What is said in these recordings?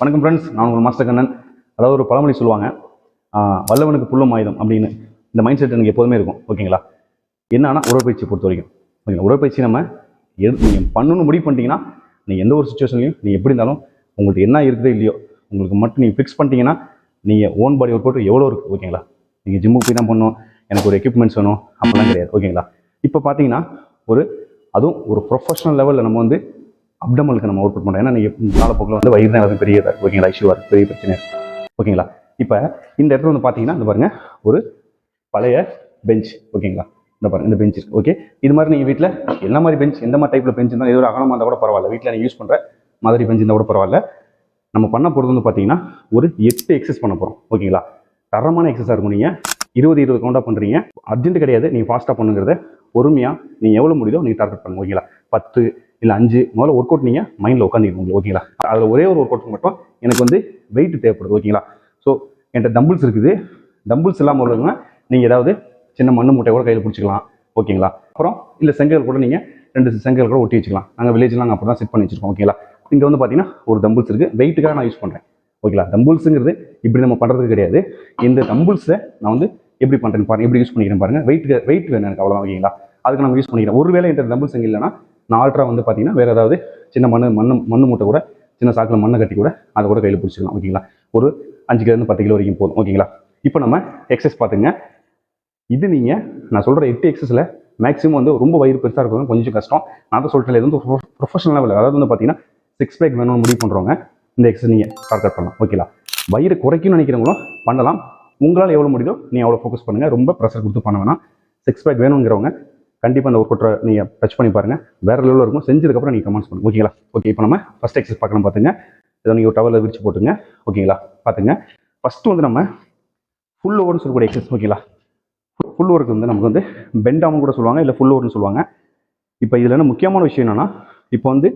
வணக்கம் ஃப்ரெண்ட்ஸ் நான் உங்கள் மாஸ்டர் கண்ணன். அதாவது ஒரு பழமொழி சொல்லுவாங்க வல்லவனுக்கு புல்லும் ஆயுதம் அப்படின்னு இந்த மைண்ட் செட் எனக்கு எப்போதுமே இருக்கும். ஓகேங்களா என்னன்னா உடற்பயிற்சி பொறுத்த வரைக்கும் ஓகேங்களா உடற்பயிற்சி நம்ம எது நீங்கள் பண்ணணும்னு முடிவு பண்ணிட்டீங்கன்னா நீங்கள் எந்த ஒரு சுச்சுவேஷன்லையும் நீங்கள் எப்படி இருந்தாலும் உங்களுக்கு என்ன இருக்குதோ இல்லையோ உங்களுக்கு மட்டும் நீங்கள் ஃபிக்ஸ் பண்ணிட்டீங்கன்னா நீங்கள் ஓன் பாடி ஒர்க் அவுட் எவ்வளோ இருக்குது ஓகேங்களா நீங்கள் ஜிம்முக்கு போய் தான் பண்ணணும். எனக்கு ஒரு எக்யூப்மெண்ட்ஸ் வேணும். அப்படிலாம் கிடையாது. ஓகேங்களா இப்போ பார்த்தீங்கன்னா ஒரு அதுவும் ஒரு ப்ரொஃபஷனல் லெவலில் நம்ம வந்து அப்டமலுக்கு நம்ம ஒர்க் பண்ணுறோம் ஏன்னா நீங்கள் காலப்போக்கில் வந்து வயிறு தான் பெரிய ஓகேங்களா? இஷ்யூவாக இருக்குது பெரிய பிரச்சனை இருக்கு. ஓகேங்களா? இப்போ இந்த இடத்துல வந்து பார்த்தீங்கன்னா இந்த பாருங்கள் ஒரு பழைய பெஞ்ச் ஓகேங்களா? இந்த பாருங்கள் இந்த பெஞ்ச் இருக்குது ஓகே? இது மாதிரி நீங்கள் வீட்டில் என்ன மாதிரி பெஞ்ச் எந்த மாதிரி டைப்பில் பெஞ்ச் இருந்தால் ஏதோ ஒரு அகலமாக இருந்தால் கூட பரவாயில்ல. வீட்டில் நீங்கள் யூஸ் பண்ணுற மாதிரி பெஞ்ச் இருந்தால் கூட பரவாயில்ல. நம்ம பண்ண போகிறது வந்து பார்த்தீங்கன்னா ஒரு எட்டு எக்ஸசைஸ் பண்ண போகிறோம் ஓகேங்களா? தரமான எக்ஸசைஸாக இருக்கும். நீங்கள் இருபது இருபது கவுண்டாக பண்ணுறீங்க அர்ஜென்ட் கிடையாது. நீங்கள் ஃபாஸ்ட்டாக பண்ணுங்கிறத பொறுமையாக நீங்கள் எவ்வளோ முடியுதோ நீங்கள் டார்கெட் பண்ணுங்க. ஓகேங்களா? பத்து இல்லை அஞ்சு முதல்ல ஒர்க் அவுட் நீங்கள் மைண்டில் உட்காந்துக்கணும் உங்களுக்கு ஓகேங்களா அதில் ஒரே ஒரு ஒர்க் அவுட் மட்டும் எனக்கு வந்து வெயிட் தேவைப்படுது ஓகேங்களா ஸோ என்கிட்ட டம்பிள்ஸ் இருக்குது. டம்பிள்ஸ் இல்லாமல் உள்ளவங்க நீங்கள் ஏதாவது சின்ன மண்ணு மூட்டை கூட கையில் பிடிச்சிக்கலாம் ஓகேங்களா அப்புறம் இல்லை செங்கல் கூட நீங்கள் ரெண்டு செங்கல் கூட ஒட்டி வச்சுக்கலாம். நாங்கள் வில்லேஜ்லாம் நாங்கள் அப்படி தான் செட் பண்ணி வச்சுருக்கோம் ஓகேங்களா இங்கே வந்து பார்த்தீங்கன்னா ஒரு டம்பிள்ஸ் இருக்குது வெயிட்டுக்காக நான் யூஸ் பண்ணுறேன் ஓகேங்களா டம்பிள்ஸுங்கிறது இப்படி நம்ம பண்ணுறது கிடையாது. இந்த டம்பிள்ஸை நான் வந்து எப்படி பண்ணுறேன்னு பாருங்கள் எப்படி யூஸ் பண்ணிக்கிறேன் பாருங்க. வெயிட் வெயிட் வேணும் எனக்கு அவ்வளோதான் ஓகேங்களா அதுக்கு நம்ம யூஸ் பண்ணிக்கிறேன் ஒருவேளை என்கிட்ட டம்பிள்ஸ் எங்கே இல்லைன்னா நான் ஆல்ட்ரா வந்து பார்த்தீங்கன்னா வேறு ஏதாவது சின்ன மண் மண் மண் மூட்டை கூட சின்ன சாக்கில் மண்ணை கட்டி கூட அதை கூட கையில் பிடிச்சிக்கலாம் ஓகேங்களா? ஒரு அஞ்சு கிலோலேருந்து பத்து கிலோ வரைக்கும் போதும் ஓகேங்களா? இப்போ நம்ம எக்ஸசைஸ் பார்த்துங்க இது நீங்கள் நான் சொல்கிற எட்டு எக்ஸஸில் மேக்ஸிமம் வந்து ரொம்ப வயிறு பெருசாக இருக்கும் கொஞ்சம் கஷ்டம். நான் தான் சொல்லிட்டேன் இது வந்து ப்ரொஃபஷனல் லெவலில் அதாவது வந்து பார்த்தீங்கன்னா சிக்ஸ் பேக் வேணும்னு முடிவு பண்ணுறவங்க இந்த எக்ஸசைஸ் நீங்கள் டார்கெட் பண்ணலாம் ஓகேங்களா? வயிறு குறைக்கும்னு நினைக்கிறவங்களும் பண்ணலாம். உங்களால் எவ்வளோ முடியுதோ நீங்கள் அவ்வளோ ஃபோக்கஸ் பண்ணுங்கள் ரொம்ப ப்ரெஷர் கொடுத்து பண்ண வேணாம். சிக்ஸ் பேக் வேணுங்கிறவங்க கண்டிப்பாக அந்த ஒர்க் அவுட்டை நீங்கள் டச் பண்ணி பாருங்கள் வேறு லெவலில் இருக்கும். செஞ்சதுக்கப்புறம் நீங்கள் கமெண்ட்ஸ் பண்ணுங்க. ஓகேங்களா ஓகே இப்போ நம்ம ஃபஸ்ட் எக்ஸசைஸ் பார்க்கலாம் பார்த்துங்க. இதை நீங்கள் டவலில் விரிச்சு போட்டுங்க. ஓகேங்களா பார்த்துங்க. ஃபஸ்ட்டு வந்து நம்ம ஃபுல் ஓவர்னு சொல்லக்கூடிய எக்ஸசைஸ் ஓகேங்களா ஃபுல் ஒர்க் வந்து நமக்கு வந்து பெண்டாமன் கூட சொல்லுவாங்க. இல்லை ஃபுல் ஓவர்னு சொல்லுவாங்க. இப்போ இதில் என்ன முக்கியமான விஷயம் என்னென்னா இப்போ வந்து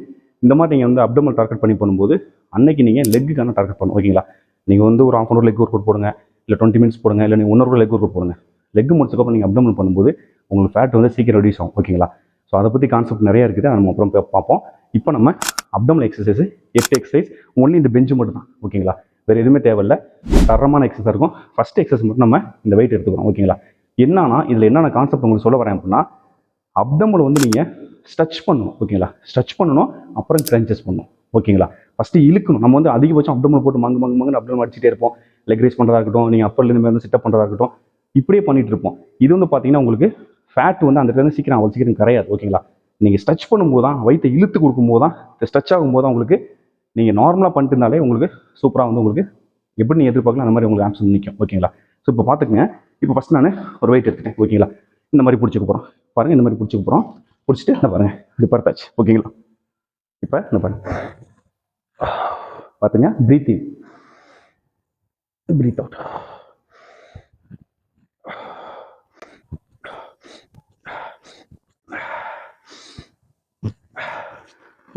இந்த மாதிரி நீங்கள் வந்து அப்டமல் டார்கெட் பண்ணி பண்ணும்போது அன்னைக்கு நீங்கள் லெக்குக்கான டார்கெட் பண்ணணும். ஓகேங்களா நீங்கள் வந்து ஒரு half an leg workout போடுங்க. இல்லை டுவெண்ட்டி மினிட்ஸ் போடுங்க. இல்லை நீங்கள் இன்னொரு லெக் ஒர்க் அவுட் போடுங்க. லெக் முடிச்சதுக்கப்புறம் நீங்கள் அப்டமல் பண்ணும்போது உங்களுக்கு ஃபேட் வந்து சீக்கிரம் ரெடியூஸ் ஆகும் ஓகேங்களா ஸோ அதை பற்றி கான்செப்ட் நிறைய இருக்குது. அதை நம்ம அப்புறம் பார்ப்போம். இப்போ நம்ம அப்டமல் எக்ஸசைஸ் எஃப்ட் எக்ஸசைஸ் ஒன்லி இந்த பெஞ்சு மட்டும் தான் ஓகேங்களா வேறு எதுவுமே தேவையில்ல. தரமான எக்ஸசைஸ் இருக்கும். ஃபஸ்ட் எக்ஸசைஸ் மட்டும் நம்ம இந்த வெயிட் எடுத்துக்கிறோம் ஓகேங்களா என்னன்னா இதில் என்னென்ன கான்செப்ட் உங்களுக்கு சொல்ல வரேன் அப்படின்னா அப்டமில் வந்து நீங்கள் ஸ்ட்ரெச் பண்ணணும் ஓகேங்களா ஸ்ட்ரெச் பண்ணணும் அப்புறம் கிரன்ச்சஸ் பண்ணணும் ஓகேங்களா ஃபஸ்ட்டு இழுக்கணும். நம்ம வந்து அதிகபட்சம் அப்டமில் போட்டு மங்கு மங்கு மங்கு அப்டமில் அடிச்சுட்டே இருப்போம். லெக் ரைஸ் பண்ணுறதா இருக்கட்டும் நீங்கள் அப்பர்லேருந்து வந்து சிட்டப் பண்ணுறதா இருக்கட்டும். இப்படியே பண்ணிகிட்டு இருப்போம். இது வந்து பார்த்தீங்கன்னா உங்களுக்கு ஃபேட் வந்து அந்த இடத்துல சீக்கிரம் அவ்வளோ சீக்கிரம் கரையாது ஓகேங்களா நீங்கள் ஸ்ட்ரெச் பண்ணும்போது தான் வயிற்றை இழுத்து கொடுக்கும்போது தான் ஸ்ட்ரெச் ஆகும்போது தான் உங்களுக்கு நீங்கள் நார்மலாக பண்ணிட்டு இருந்தாலே உங்களுக்கு சூப்பராக வந்து உங்களுக்கு எப்படி நீங்கள் எதிர்பார்க்கலாம் அந்த மாதிரி உங்களுக்கு ஆப்ஷன் நிற்கும் ஓகேங்களா ஸோ இப்போ பார்த்துக்கங்க. இப்போ ஃபஸ்ட் நான் ஒரு வெயிட் எடுத்துட்டேன் ஓகேங்களா இந்த மாதிரி பிடிச்சிக்க போகிறோம் பாருங்கள் இந்த மாதிரி பிடிச்சிக்க போகிறோம் பிடிச்சிட்டு இந்த பாருங்கள் இப்படி பார்த்தாச்சு ஓகேங்களா இப்போ இந்த பாருங்க. பார்த்துங்க ப்ரீத்திங் ப்ரீத் அவுட்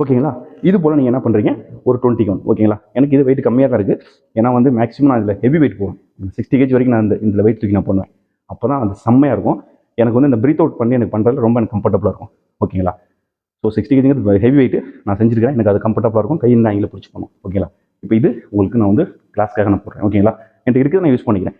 ஓகேங்களா? இது போல் நீங்கள் என்ன பண்ணுறீங்க ஒரு டுவெண்ட்டி ஒன் ஓகேங்களா? எனக்கு இது வெயிட் கம்மியாக தான் இருக்குது ஏன்னா வந்து மேக்ஸிமம் நான் இதில் ஹெவி வெயிட் போவேன். சிக்ஸ்டி கேஜி வரைக்கும் நான் இந்த இதில் வெயிட் தூக்கி நான் பண்ணுவேன் அப்போ தான் அது செம்மையாக இருக்கும். எனக்கு வந்து இந்த ப்ரீத் அவுட் பண்ணி எனக்கு பண்ணுறது ரொம்ப எனக்கு கம்ஃபர்டபுளாக இருக்கும். ஓகேங்களா? ஸோ சிக்ஸ்டி கேஜிங்கிறது ஹெவி வெயிட் நான் செஞ்சுருக்கிறேன். எனக்கு அது கம்ஃபர்டபுளாக இருக்கும். கையில் இந்த ஆங்கில பிடிச்சி பண்ணும் ஓகேங்களா? இப்போ இது உங்களுக்கு நான் வந்து கிளாஸ்க்காக நான் போடுறேன். ஓகேங்களா? என்கிட்ட இருக்கிறத நான் யூஸ் பண்ணிக்கிறேன்.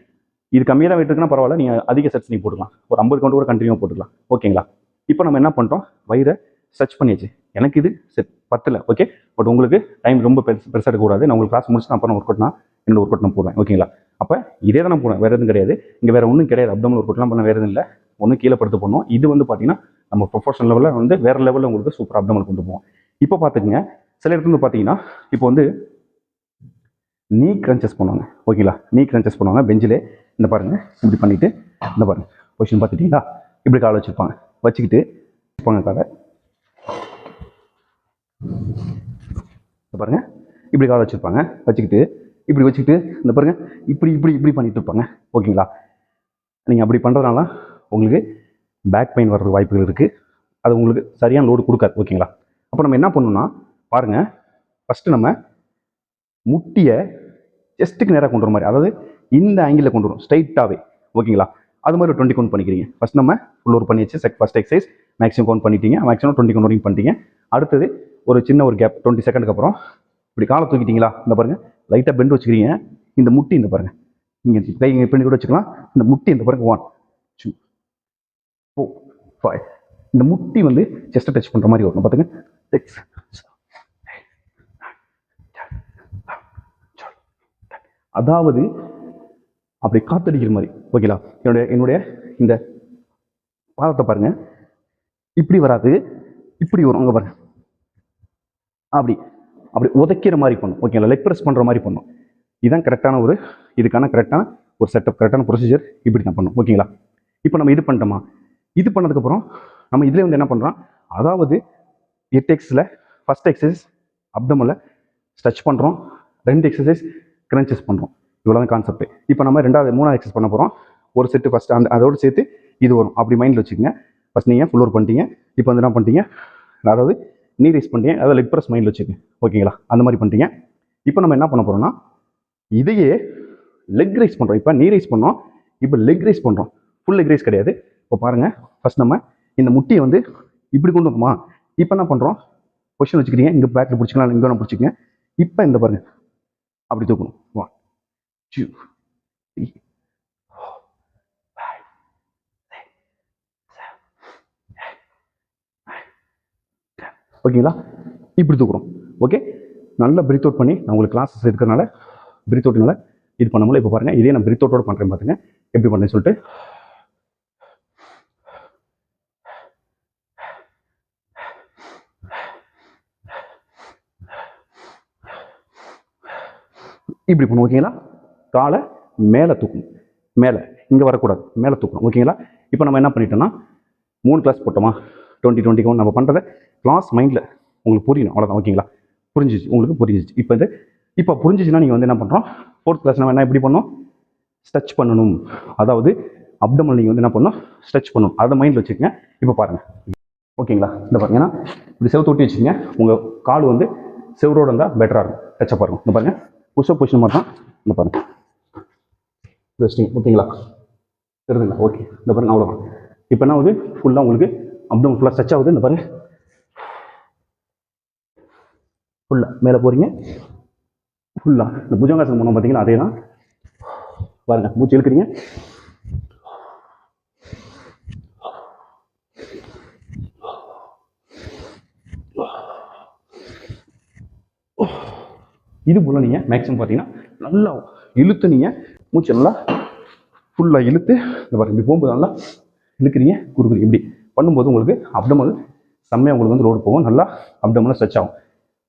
இது கம்மியாக தான் வெயிட் இருக்குன்னா பரவாயில்ல. நீங்கள் அதிக செட்ஸ் நீங்கள் போட்டுக்கலாம். ஒரு ஐம்பது கவுண்ட் கூட கண்டினியூவாக போட்டுக்கலாம். ஓகேங்களா? இப்போ நம்ம என்ன பண்ணிட்டோம்? வயிறை ஸ்ட்ரெச் பண்ணியாச்சு. எனக்கு இது செட் பத்தல. ஓகே பட் உங்களுக்கு டைம் ரொம்ப பெருசு பெருசாக இருக்கக்கூடாது நான் உங்களுக்கு கிளாஸ் முடிச்சு அப்புறம் ஒர்க் அவுட்னா நான் என்னோட ஒர்க் அவுட் நான் போடுவேன். ஓகேங்களா அப்போ இதே தான் நான் போடுவேன். வேறு எதுவும் கிடையாது. இங்கே வேறு ஒன்றும் கிடையாது. அப்டமல் ஒர்க் அவுட்லாம் பண்ண வேறு எதுவும் இல்லை. ஒன்றும் கீழே படுத்து போனோம் இது வந்து பார்த்தீங்கன்னா நம்ம ப்ரொஃபஷனல் லெவலில் வந்து வேறு லெவலில் உங்களுக்கு சூப்பர் அப்டமல் கொண்டு போவோம். இப்போ பார்த்துக்குங்க சில இடத்துல வந்து பார்த்தீங்கன்னா இப்போ வந்து நீ கிரன்ச்சஸ் பண்ணுவாங்க. ஓகேங்களா நீ கிரன்ச்சஸ் பண்ணுவாங்க. பெஞ்சிலே இந்த பாருங்க. இப்படி பண்ணிவிட்டு இந்த பாருங்கள் பொசிஷன் பார்த்துட்டீங்களா இப்படி காலை வச்சுருப்பாங்க. வச்சுக்கிட்டு வச்சுப்பாங்க காலை. பாருங்க. இப்படி கால் வச்சுருப்பாங்க. வச்சுக்கிட்டு இப்படி வச்சுக்கிட்டு இந்த பாருங்க இப்படி இப்படி இப்படி பண்ணிட்டு இருப்பாங்க. ஓகேங்களா நீங்கள் அப்படி பண்ணுறதுனால உங்களுக்கு பேக் பெயின் வர்றதுக்கு வாய்ப்புகள் இருக்குது அது உங்களுக்கு சரியான லோடு கொடுக்காது. ஓகேங்களா அப்போ நம்ம என்ன பண்ணணும்னா பாருங்கள் ஃபஸ்ட்டு நம்ம முட்டியை செஸ்ட்டுக்கு நேராக கொண்டு வர மாதிரி அதாவது இந்த ஆங்கிளில் கொண்டு வரும் ஸ்ட்ரைட்டாகவே ஓகேங்களா அது மாதிரி டுவெண்ட்டி கவுண்ட் பண்ணிக்கிறீங்க. ஃபஸ்ட் நம்ம ஃபுல் ஒரு பண்ணியாச்சு செக் ஃபஸ்ட் எக்ஸசைஸ் மேக்ஸிமம் கவுண்ட் பண்ணிட்டீங்க. மேக்ஸிமம் டுவெண்ட்டி கவுண்ட் வரைக்கும் பண்ணிட்டீங்க. அடுத்தது ஒரு சின்ன ஒரு கேப் டுவெண்ட்டி செகண்டுக்கு அப்புறம். இப்படி காலை தூக்கிட்டீங்களா? இந்த பாருங்கள் லைட்டாக பெண்ட் வச்சுக்கிறீங்க. இந்த முட்டி இந்த பாருங்கள் இங்கே கை இங்கே பண்ணி கூட வச்சுக்கலாம். இந்த முட்டி இந்த பாருங்க ஒன் டூ ஃபோர் ஃபைவ் இந்த முட்டி வந்து செஸ்ட்டை டச் பண்ணுற மாதிரி வரணும். பார்த்துங்க சிக்ஸ் அதாவது அப்படி காத்தடிக்கிற மாதிரி. ஓகேலா என்னுடைய என்னுடைய இந்த பாதத்தை பாருங்கள் இப்படி வராது. இப்படி வரும். அங்கே பாருங்கள் அப்படி அப்படி உதைக்கிற மாதிரி பண்ணும். ஓகேங்களா லெக் ப்ரெஸ் பண்ணுற மாதிரி பண்ணும். இதுதான் கரெக்டான ஒரு இதுக்கான கரெக்டான ஒரு செட்டப் கரெக்டான ப்ரொசீஜர் இப்படி தான் பண்ணும். ஓகேங்களா இப்போ நம்ம இது பண்ணிட்டோமா? இது பண்ணதுக்கப்புறம் நம்ம இதில் வந்து என்ன பண்ணுறோம் அதாவது எட்டு எக்ஸில் ஃபஸ்ட் எக்ஸசைஸ் அப்டமில் ஸ்ட்ரெச் பண்ணுறோம் ரெண்டு எக்ஸசைஸ் கிரன்ச்சஸ் பண்ணுறோம் இவ்வளோ தான் கான்செப்ட் இப்போ நம்ம ரெண்டாவது மூணாவது எக்ஸசைஸ் பண்ண போகிறோம் ஒரு செட்டு ஃபஸ்ட் அந்த அதோடு சேர்த்து இது வரும். அப்படி மைண்டில் வச்சுக்கோங்க. ஃபஸ்ட் நீங்கள் ஃபுல் ஒர்க் பண்ணிட்டீங்க. இப்போ வந்து என்ன பண்ணிட்டீங்க? அதாவது நீ ரைஸ் பண்ணிட்டீங்க. அதாவது லெக் ப்ரெஸ் மைண்டில் வச்சுக்கோங்க. ஓகேங்களா அந்த மாதிரி பண்ணிட்டீங்க. இப்போ நம்ம என்ன பண்ண போகிறோம்னா இதையே லெக் ரைஸ் பண்ணுறோம் இப்போ நீ ரைஸ் பண்ணோம். இப்போ லெக் ரைஸ் பண்ணுறோம் ஃபுல் லெக் ரைஸ் கிடையாது. இப்போ பாருங்கள் ஃபஸ்ட் நம்ம இந்த முட்டியை வந்து இப்படி கொண்டு வந்தோமா இப்போ என்ன பண்ணுறோம் கொஷின் வச்சுக்கிறீங்க இங்கே பேக்கில் பிடிச்சிக்கலாம். இங்கே வேணால் பிடிச்சிக்கங்க. இப்போ இந்த பாருங்கள் அப்படி தூக்கணும். ஒன் டூ த்ரீ ஓகேங்களா? இப்படி தூக்குறோம். ஓகே? நல்லா பிரீத் அவுட் பண்ணி நான் உங்களுக்கு கிளாஸஸ் இருக்கிறனால பிரீத் அவுட்னால இது பண்ண இப்போ பாருங்க. இதே நான் பிரீத் அவுட்டோட பண்ணுறேன் பார்த்துங்க எப்படி பண்ணுறேன்னு சொல்லிட்டு. இப்படி பண்ணும் ஓகேங்களா? காலை மேலே தூக்கணும். மேலே. இங்கே வரக்கூடாது. மேலே தூக்கணும். ஓகேங்களா? இப்போ நம்ம என்ன பண்ணிட்டோம்னா மூணு கிளாஸ் போட்டோமா? டுவெண்ட்டி டுவெண்ட்டி ஒன் நம்ம பண்ணுறத கிளாஸ் மைண்டில் உங்களுக்கு புரியணும். அவ்வளோதான் ஓகேங்களா புரிஞ்சிச்சு. உங்களுக்கு புரிஞ்சிச்சு. இப்போ இது இப்போ புரிஞ்சிச்சுன்னா நீங்கள் வந்து என்ன பண்ணுறோம் ஃபோர்த் கிளாஸ் நம்ம என்ன எப்படி பண்ணோம்? ஸ்ட்ரெச் பண்ணணும். அதாவது அப்டமல் நீங்கள் வந்து என்ன பண்ணணும்? ஸ்ட்ரெச் பண்ணணும். அதை மைண்டில் வச்சுக்கோங்க. இப்போ பாருங்கள் ஓகேங்களா இந்த பாருங்க. ஏன்னா இப்படி செவத்து ஒட்டி வச்சுக்கோங்க. உங்கள் கால் வந்து செவரோடு இருந்தால் பெட்டராக இருக்கும். டச்சப் பாருங்க. இந்த பாருங்க. புஷ்அப் பொசிஷன் மட்டும் தான் இந்த பாருங்க. ரெஸ்டிங் ஓகேங்களா தெரியுதுங்களா ஓகே இந்த பாருங்க. அவ்வளோதான் இப்போ என்ன ஆகுது? ஃபுல்லாக உங்களுக்கு அப்டமன் ஃபுல்லாக ஸ்ட்ரெச் ஆகுது. இந்த பாருங்க. ஃபுல்லாக மேலே போகிறீங்க ஃபுல்லாக இந்த புஜங்காசனம் பண்ணோம் பார்த்தீங்கன்னா அதே தான். பாருங்க மூச்சு இழுக்கிறீங்க. இது போல் நீங்கள் மேக்ஸிமம் பார்த்தீங்கன்னா நல்லா இழுத்து நீங்கள் மூச்சு நல்லா ஃபுல்லாக இழுத்து இந்த பாருங்க இப்படி போகும்போது நல்லா இழுக்கிறீங்க குறுக்குறீங்க. இப்படி. பண்ணும்போது உங்களுக்கு அப்டமல் செம்மையாக உங்களுக்கு வந்து லோடு போகும். நல்லா அப்டமலாக ஸ்ட்ரெச் ஆகும்.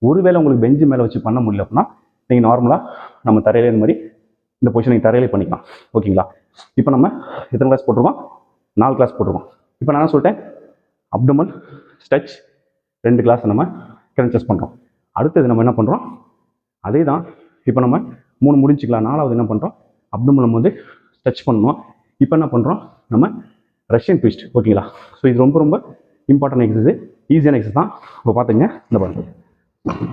ஒருவேளை உங்களுக்கு பெஞ்சு மேலே வச்சு பண்ண முடியல அப்படின்னா நீங்கள் நார்மலாக நம்ம தரையிலே இந்த மாதிரி இந்த பொசிஷன் நீங்கள் தரையிலே பண்ணிக்கலாம். ஓகேங்களா இப்போ நம்ம எத்தனை கிளாஸ் போட்டிருக்கோம்? நாலு கிளாஸ் போட்டிருக்கோம். இப்போ நான் என்ன சொல்லிட்டேன்? அப்டமல் ஸ்ட்ரெச் ரெண்டு கிளாஸ் நம்ம கிரன்ச்சஸ் பண்ணுறோம் அடுத்தது நம்ம என்ன பண்ணுறோம் அதே தான் இப்போ நம்ம மூணு முடிஞ்சுக்கலாம். நாலாவது என்ன பண்ணுறோம் அப்டமல் நம்ம வந்து ஸ்ட்ரெச் பண்ணணும். இப்போ என்ன பண்ணுறோம் நம்ம ரஷ்யன் ட்விஸ்ட் ஓகேங்களா ஸோ இது ரொம்ப ரொம்ப இம்பார்ட்டன்ட் எக்ஸசைஸ் ஈஸியான எக்ஸசைஸ் தான். இப்போ பார்த்துங்க இந்த பாருங்க.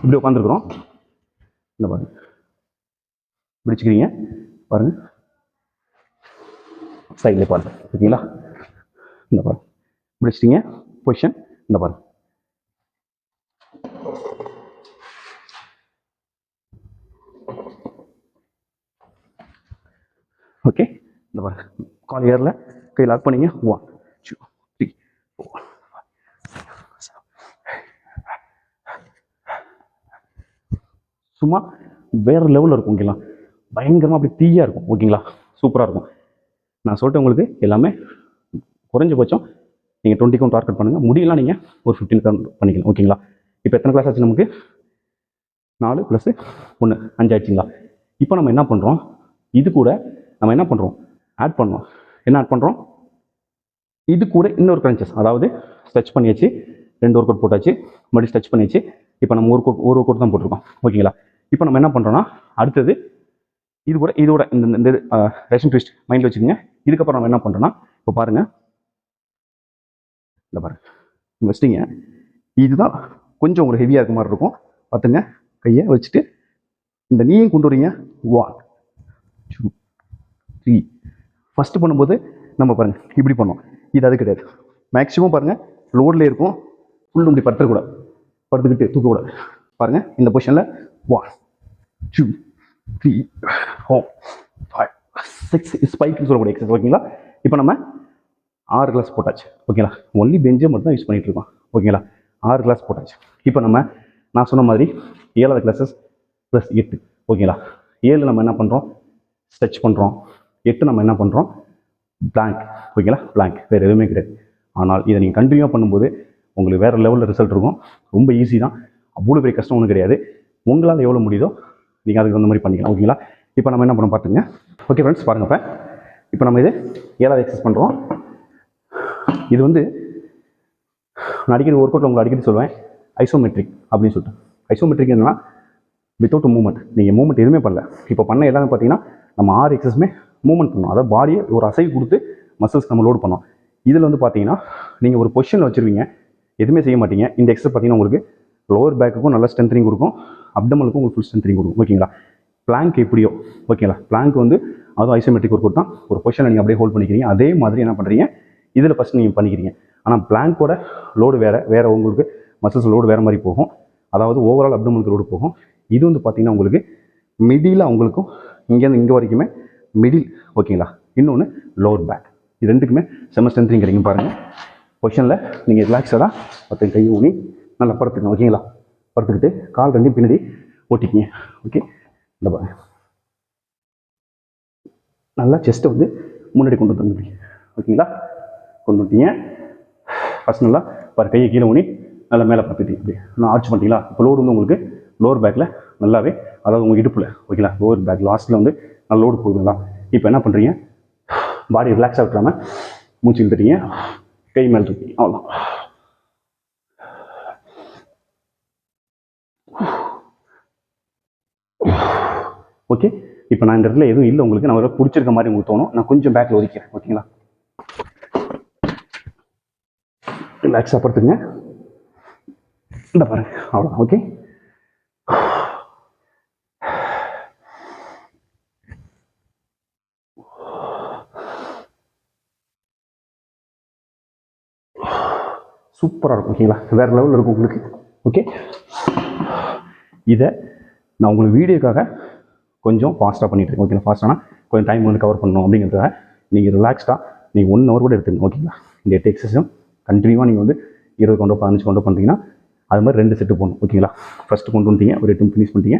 இப்படி உட்காந்துருக்குறோம் இந்த பாருங்க. பிடிச்சிக்கிறீங்க. பாருங்க. சைட்லேயே பாருங்க. ஓகேங்களா? இந்த பாருங்க. பிடிச்சிட்டிங்க. பொசிஷன் இந்த பாருங்க. ஓகே இந்த பாருங்க. கால் இயரில் கை லாக் பண்ணிங்க ஒன் டூ த்ரீ ஃபோர் சும்மா வேறு லெவலில் இருக்கும் ஓகேங்களா பயங்கரமாக அப்படி தீயாக இருக்கும் ஓகேங்களா சூப்பராக இருக்கும். நான் சொல்லிட்டேன் உங்களுக்கு எல்லாமே குறைஞ்சபட்சம் நீங்கள் டுவெண்ட்டிக்கும் டார்கெட் பண்ணுங்கள் முடியலாம் நீங்கள் ஒரு ஃபிஃப்டீன் பண்ணிக்கலாம் ஓகேங்களா இப்போ எத்தனை கிளாஸ் ஆச்சு நமக்கு? நாலு ப்ளஸ் ஒன்று அஞ்சு ஆயிடுச்சுங்களா? இப்போ நம்ம என்ன பண்ணுறோம் இது கூட நம்ம என்ன பண்ணுறோம் ஆட் பண்ணோம் என்ன ஆட் பண்ணுறோம் இது கூட இன்னொரு கிரன்ச்சஸ் அதாவது ஸ்ட்ரெச் பண்ணியாச்சு. ரெண்டு ஒர்க் அவுட் போட்டாச்சு. மறுபடியும் ஸ்ட்ரெச் பண்ணியாச்சு. இப்போ நம்ம ஒரு court- ஒரு ஒர்க் அவுட் தான் போட்டிருக்கோம். ஓகேங்களா? இப்போ நம்ம என்ன பண்ணுறோம்னா அடுத்தது இது கூட இதோட இந்த இந்த ரேஷன் ட்விஸ்ட் மைண்டில் வச்சுக்கோங்க. இதுக்கப்புறம் நம்ம என்ன பண்ணுறோம்னா இப்போ பாருங்கள் இல்லை பாருங்க. வச்சிட்டிங்க. இதுதான் கொஞ்சம் ஒரு ஹெவியாக இருக்க மாதிரி இருக்கும். பார்த்துங்க கையை வச்சுட்டு இந்த நீயும் கொண்டு வரீங்க. ஒன் டூ த்ரீ ஃபஸ்ட்டு பண்ணும்போது நம்ம பாருங்கள் இப்படி பண்ணோம் இது அது கிடையாது. மேக்ஸிமம் பாருங்கள் லோடில் இருக்கும். ஃபுல்லும் இப்படி படுத்துக்கூடாது. படுத்துக்கிட்டு தூக்கக்கூடாது. பாருங்கள் இந்த பொசிஷனில் one two three four five six ஸ்பைக்னு சொல்லக்கூடிய எக்ஸசைஸ் ஓகேங்களா இப்போ நம்ம ஆறு கிளாஸ் போட்டாச்சு ஓகேங்களா ஒன்லி பெஞ்சை மட்டும் தான் யூஸ் பண்ணிகிட்டு இருக்கோம் ஓகேங்களா ஆறு கிளாஸ் போட்டாச்சு. இப்போ நம்ம நான் சொன்ன மாதிரி ஏழாவது கிளாஸஸ் ப்ளஸ் எட்டு ஓகேங்களா ஏழு நம்ம என்ன பண்ணுறோம் ஸ்ட்ரெச் பண்ணுறோம் எட்டு நம்ம என்ன பண்ணுறோம் பிளாங்க் ஓகேங்களா? பிளாங்க் வேறு எதுவுமே கிடையாது. ஆனால் இதை நீங்கள் கண்டினியூ பண்ணும்போது உங்களுக்கு வேறு லெவலில் ரிசல்ட் இருக்கும். ரொம்ப ஈஸி தான். அவ்வளோ பெரிய கஷ்டம் ஒன்றும் கிடையாது. உங்களால் எவ்வளோ முடியுதோ நீங்கள் அதுக்கு தகுந்த மாதிரி பண்ணிக்கலாம். ஓகேங்களா? இப்போ நம்ம என்ன பண்ண பார்த்துங்க ஓகே ஃப்ரெண்ட்ஸ் பாருங்க இப்போ. இப்போ நம்ம இது ஏழாவது எக்ஸசைஸ் பண்ணுறோம் இது வந்து நான் அடிக்கடி ஒர்க் அவுட்டில் உங்களை அடிக்கடி சொல்லுவேன். ஐசோமெட்ரிக் அப்படின்னு சொல்லிட்டு. ஐசோமெட்ரிக் என்னன்னா வித்தவுட் மூவ்மெண்ட் நீங்கள் மூவ்மெண்ட் எதுவுமே பண்ணல. இப்போ பண்ண எல்லாமே பார்த்தீங்கன்னா நம்ம ஆறு எக்ஸஸுமே மூவ்மெண்ட் பண்ணும். அதாவது பாடியை ஒரு அசைவு கொடுத்து மசில்ஸ் நம்ம லோட் பண்ணோம். இதில் வந்து பார்த்தீங்கன்னா நீங்கள் ஒரு பொசிஷனில் வச்சுருவீங்க. எதுவுமே செய்ய மாட்டீங்க. இந்த எக்ஸசைஸ் பார்த்தீங்கன்னா உங்களுக்கு லோவர் பேக்குக்கும் நல்லா ஸ்ட்ரென்த்னிங் கொடுக்கும். அப்டமலுக்கும் உங்களுக்கு ஃபுல் ஸ்ட்ரென்த்னிங் கொடுக்கும். ஓகேங்களா பிளாங்க் எப்படியோ. ஓகேங்களா பிளாங்க் வந்து அதுவும் ஐசோமெட்ரிக் ஒர்க் தான். ஒரு பொசிஷனை நீங்கள் அப்படியே ஹோல்ட் பண்ணிக்கிறீங்க. அதே மாதிரி என்ன பண்ணுறீங்க இதில் ஃபஸ்ட் நீங்கள் பண்ணிக்கிறீங்க. ஆனால் பிளாங்கோட லோடு வேறு வேறு உங்களுக்கு மசில்ஸ் லோடு வேறு மாதிரி போகும். அதாவது ஓவரால் அப்டமலுக்கு லோடு போகும். இது வந்து பார்த்தீங்கன்னா உங்களுக்கு மிடியில் உங்களுக்கும் இங்கேருந்து இங்கே வரைக்குமே மிடில் ஓகேங்களா இன்னொன்று லோவர் பேக் இது ரெண்டுக்குமே செம ஸ்ட்ரென்த்னிங் கிடைக்கும் பாருங்கள் பொசிஷனில் நீங்கள் ரிலாக்ஸடாக பத்து கை ஊனி நல்லா படுத்துக்கணும் ஓகேங்களா படுத்துக்கிட்டு கால் ரெண்டையும் பின்னாடி ஓட்டிக்கிங்க ஓகே இந்த பாருங்க. நல்லா செஸ்ட்டை வந்து முன்னாடி கொண்டு வந்து ஓகேங்களா கொண்டு வந்துட்டீங்க. ஃபஸ்ட் நல்லா பாரு கையை கீழே ஊனி நல்லா மேலே பார்த்துட்டீங்க இப்படி நான் ஆர்ச் பண்ணிட்டீங்களா? இப்போ லோடு வந்து உங்களுக்கு லோவர் பேக்கில் நல்லாவே அதாவது உங்கள் இடுப்பில் ஓகேங்களா லோவர் பேக் லாஸ்ட்டில் வந்து நல்லா லோடு போகுதுங்களா இப்போ என்ன பண்ணுறீங்க பாடி ரிலாக்ஸாக விட்டுறாம மூச்சு இழுத்துட்டீங்க. கை மேலே இருக்கீங்க அவ்வளோதான் ஓகே இப்போ நான் இந்த இடத்துல எதுவும் இல்லை உங்களுக்கு நான் ஒரு பிடிச்சிருக்க மாதிரி உங்களுக்கு தோணும். நான் கொஞ்சம் பேக்கில் ஒதுக்கிறேன் ஓகேங்களா ரிலாக்ஸாக படுத்துங்க இந்த பாருங்க அவ்வளோ ஓகே சூப்பராக இருக்கும் ஓகேங்களா வேறு லெவலில் இருக்கும் உங்களுக்கு ஓகே இதை நான் உங்களுக்கு வீடியோக்காக கொஞ்சம் ஃபாஸ்ட்டாக பண்ணிட்டு இருக்கேன் ஓகேங்களா ஃபாஸ்ட்டானா கொஞ்சம் டைம் வந்து கவர் பண்ணணும் அப்படிங்கிறதுக்காக நீங்கள் ரிலாக்ஸ்டாக நீங்கள் ஒன் ஹவர் கூட எடுத்துங்க ஓகேங்களா இந்த எட்டு எக்ஸசைஸும் கண்டினியூவாக நீங்கள் வந்து இருபது கொண்டோ பதினஞ்சு கொண்டோ பண்ணுறீங்கன்னா அது மாதிரி ரெண்டு செட்டு போகணும் ஓகேங்களா ஃபஸ்ட்டு கொண்டு வந்துட்டீங்க ஒரு எட்டு ஃபினிஷ் பண்ணிட்டீங்க.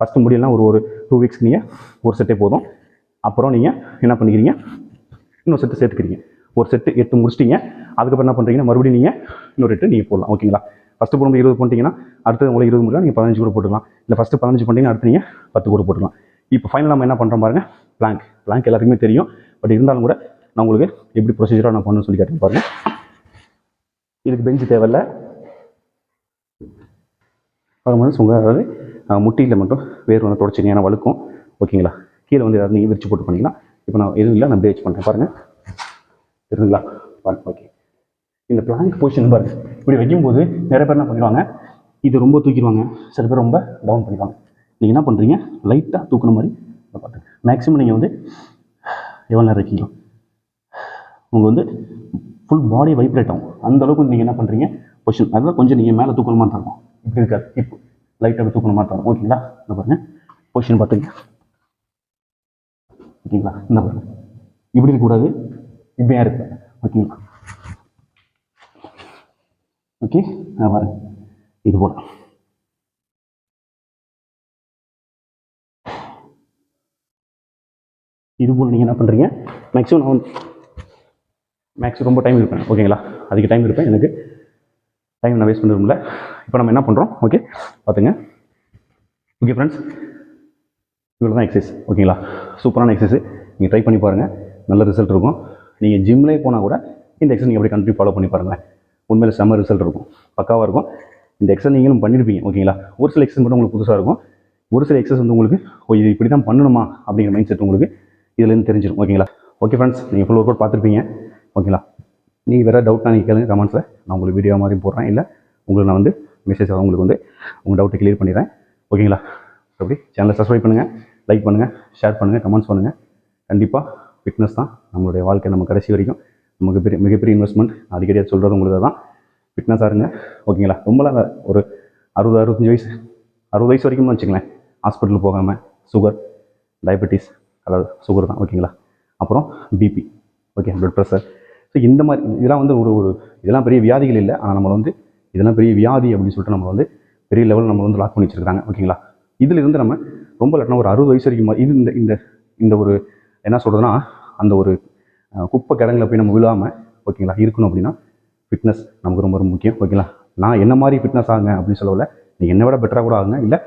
ஃபஸ்ட்டு முடியலாம் ஒரு ஒரு டூ வீக்ஸ் நீங்கள் ஒரு செட்டே போதும். அப்புறம் நீங்கள் என்ன பண்ணிக்கிறீங்க? இன்னொரு செட்டு சேர்த்துக்கிறீங்க. ஒரு செட்டு எட்டு முடிச்சிட்டீங்க. அதுக்கப்புறம் என்ன பண்ணுறீங்கன்னா மறுபடியும் நீங்கள் இன்னொரு எட்டு நீங்கள் போடலாம். ஓகேங்களா ஃபஸ்ட்டு போடும்போது இருபது பண்ணிட்டீங்கன்னா அடுத்து உங்களுக்கு இருபது முடியலாம் நீங்கள் பதினஞ்சு கூட போட்டுக்கலாம். இல்லை ஃபஸ்ட்டு பதினஞ்சு பண்ணிட்டீங்கன்னா அடுத்து நீங்கள் பத்து கூட போட்டுக்கலாம். இப்போ ஃபைனல் நம்ம என்ன பண்ணுறோம் பாருங்கள் பிளாங்க் பிளாங்க் எல்லாத்துக்குமே தெரியும். பட் இருந்தாலும் கூட நான் உங்களுக்கு எப்படி ப்ரொசீஜராக நான் பண்ணணும்னு சொல்லி கேட்டேன் பாருங்கள் இதுக்கு பெஞ்சு தேவையில்ல. வரும்போது உங்கள் அதாவது முட்டியில் மட்டும் வேர் வந்து தொடச்சிங்க. ஏன்னா வழுக்கும். ஓகேங்களா கீழே வந்து ஏதாவது நீங்கள் விரிச்சு போட்டு பண்ணிக்கலாம் இப்போ நான் எதுவும் இல்லை நான் பிரேச் பண்ணுறேன் பாருங்கள் இருக்குங்களா பாருங்க ஓகே இந்த பிளாங்க் பொசிஷன் பாருங்க இப்படி வைக்கும்போது நிறைய பேர் என்ன பண்ணிடுவாங்க? இது ரொம்ப தூக்கிடுவாங்க. சில பேர் ரொம்ப டவுன் பண்ணிடுவாங்க. நீங்கள் என்ன பண்ணுறீங்க லைட்டாக தூக்குன மாதிரி பார்த்துங்க. மேக்ஸிமம் நீங்கள் வந்து எவ்வளோ நேரம் இருக்கீங்களோ உங்கள் வந்து ஃபுல் பாடி வைப்ரேட் ஆகும். அந்த அளவுக்கு நீங்கள் என்ன பண்ணுறீங்க பொசிஷன் அதெல்லாம் கொஞ்சம் நீங்கள் மேலே தூக்குற மாதிரி தான் இருக்கும். இப்படி இருக்காது. இப்போ லைட்டாக தூக்குற மாதிரி தான் இருக்கும். ஓகேங்களா இந்த பாருங்க. பொசிஷன் பார்த்துங்க. ஓகேங்களா இந்த பாருங்க. இப்படி இருக்கக்கூடாது. இப்படியா இருப்பேன் ஓகேங்களா ஓகே. நான் வரேன். இது போல. இது போல் நீங்கள் என்ன பண்ணுறீங்க மேக்ஸிமம் நான் வந்து மேக்ஸிமம் ரொம்ப டைம் இருப்பேன் ஓகேங்களா அதுக்கு டைம் இருப்பேன் எனக்கு டைம் நான் வேஸ்ட் பண்ணுறோம்ல இப்போ நம்ம என்ன பண்ணுறோம் ஓகே பார்த்துங்க ஓகே ஃப்ரெண்ட்ஸ் இவ்வளோ தான் எக்ஸசைஸ் ஓகேங்களா சூப்பரான எக்ஸசைஸ் நீங்கள் ட்ரை பண்ணி பாருங்கள் நல்ல ரிசல்ட் இருக்கும். நீங்கள் ஜிம்லேயே போனால் கூட இந்த எக்ஸசைஸ் நீங்கள் எப்படி கண்டினியூ ஃபாலோ பண்ணி பாருங்கள் உண்மையில் செம்ம ரிசல்ட் இருக்கும். பக்காவாக இருக்கும். இந்த எக்ஸசைஸ் நீங்களும் பண்ணியிருப்பீங்க ஓகேங்களா ஒரு சில எக்ஸசைஸ் மட்டும் உங்களுக்கு புதுசாக இருக்கும். ஒரு சில எக்ஸசைஸ் வந்து உங்களுக்கு ஓ இது இப்படி தான் பண்ணணுமா? அப்படிங்கிற மைண்ட் செட் உங்களுக்கு இதுலேருந்து தெரிஞ்சிடும் ஓகேங்களா ஓகே ஃப்ரெண்ட்ஸ் நீங்கள் ஃபுல் ஒர்க் அவுட் பார்த்துருப்பீங்க ஓகேங்களா நீங்கள் வேறு டவுட்னா நீங்கள் கேளுங்க கமெண்ட்ஸில் நான் உங்களுக்கு வீடியோ மாதிரி போடுறேன் இல்லை உங்களுக்கு நான் வந்து மெசேஜ் உங்களுக்கு வந்து உங்கள் டவுட்டை கிளியர் பண்ணிடுறேன் ஓகேங்களா அப்படி சேனலை சப்ஸ்கிரைப் பண்ணுங்கள் லைக் பண்ணுங்கள் ஷேர் பண்ணுங்கள் கமெண்ட்ஸ் பண்ணுங்கள் கண்டிப்பாக ஃபிட்னஸ் தான். நம்மளுடைய வாழ்க்கை நம்ம கடைசி வரைக்கும். நமக்கு பெரிய மிகப்பெரிய இன்வெஸ்ட்மெண்ட் அடிக்கடி சொல்கிறது உங்களுக்கு தான். ஃபிட்னஸாக இருங்க. ஓகேங்களா ரொம்பலாம் ஒரு அறுபது அறுபத்தஞ்சு வயசு அறுபது வயசு வரைக்கும் வச்சுங்களேன் ஹாஸ்பிட்டல் போகாமல் சுகர் டயபெட்டிஸ் அதாவது சுகர் தான். ஓகேங்களா அப்புறம் BP okay blood pressure so இந்த மாதிரி இதெல்லாம் வந்து ஒரு ஒரு இதெல்லாம் பெரிய வியாதிகள் இல்லை. ஆனால் நம்மளை வந்து இதெல்லாம் பெரிய வியாதி அப்படின்னு சொல்லிட்டு நம்ம வந்து பெரிய லெவலில் நம்ம வந்து லாக் பண்ணி வச்சுருக்காங்க. ஓகேங்களா இதில் இருந்து நம்ம ரொம்ப இல்லாட்டினா ஒரு அறுபது வயசு வரைக்கும் இது இந்த இந்த இந்த ஒரு என்ன சொல்கிறதுனா அந்த ஒரு குப்பை கிடங்குல போய் நம்ம விழாமல் ஓகேங்களா இருக்கணும் அப்படின்னா ஃபிட்னஸ் நமக்கு ரொம்ப ரொம்ப முக்கியம் ஓகேங்களா? நான் என்ன மாதிரி ஃபிட்னஸ் ஆகுங்க அப்படின்னு சொல்லல நீங்கள் என்னை விட பெட்டராக கூட ஆகுங்க இல்லை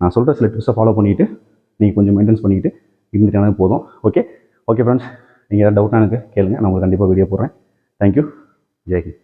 நான் சொல்கிற சில டிப்ஸை ஃபாலோ பண்ணிவிட்டு நீங்கள் கொஞ்சம் மெயின்டென்ஸ் பண்ணிக்கிட்டு இருந்துட்டாலே போதும் ஓகே? ஓகே ஃப்ரெண்ட்ஸ் நீங்கள் ஏதாவது டவுட்னா எனக்கு கேளுங்க. நான் உங்களுக்கு கண்டிப்பாக வீடியோ போடுறேன். தேங்க்யூ ஜெய்ஹிந்த்